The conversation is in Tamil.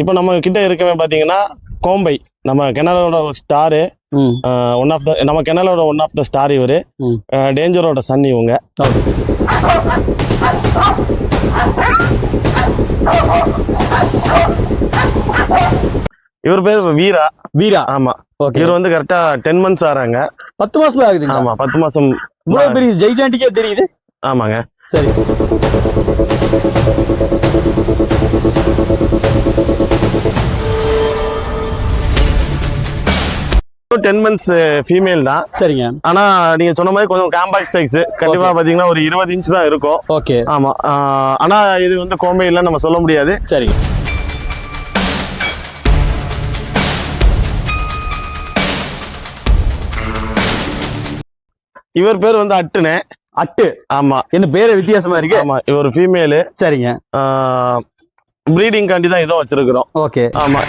இப்போ நம்ம கிட்ட இருக்கவே பார்த்தீங்கன்னா கோம்பை. நம்ம கெனலோட ஒரு ஸ்டாரு ஒன் ஆஃப் த நம்ம கெனலோட ஒன் ஆஃப் த ஸ்டார் இவர். டேஞ்சரோட சன் இவங்க. இவர் பேர் வீரா. வீரா? ஆமா. ஓகே. இவர் வந்து கரெக்டா டென் மந்த்ஸ் ஆறாங்க. பத்து மாசத்துல ஆகுதுங்களா? ஆமா பத்து மாசம் இவ்வளவு பெரிய ஜெய்ஜாண்டிக்கே தெரியுது? ஆமாங்க. சரி. டென் மந்த்ஸ் ஃபீமேல் தான். சரிங்க. ஆனா நீங்க சொன்ன மாதிரி கொஞ்சம் காம்பாக்ட் சைஸ் கண்டிப்பா பாத்தீங்கன்னா ஒரு இருபது இன்ச் தான் இருக்கும். ஓகே. ஆமா. ஆனா இது வந்து கோம்பை இல்லைன்னு நம்ம சொல்ல முடியாது. சரிங்க இவர் பேர் வந்து அட்டுனே. அட்டு. ஆமா. என்ன பேரு வித்தியாசமா இருக்கு? ஆமா இவர் ஃபீமேலு சரிங்க. ப்ரீடிங் காண்டி தான் இதோ வச்சிருக்கிறோம். ஓகே. ஆமா.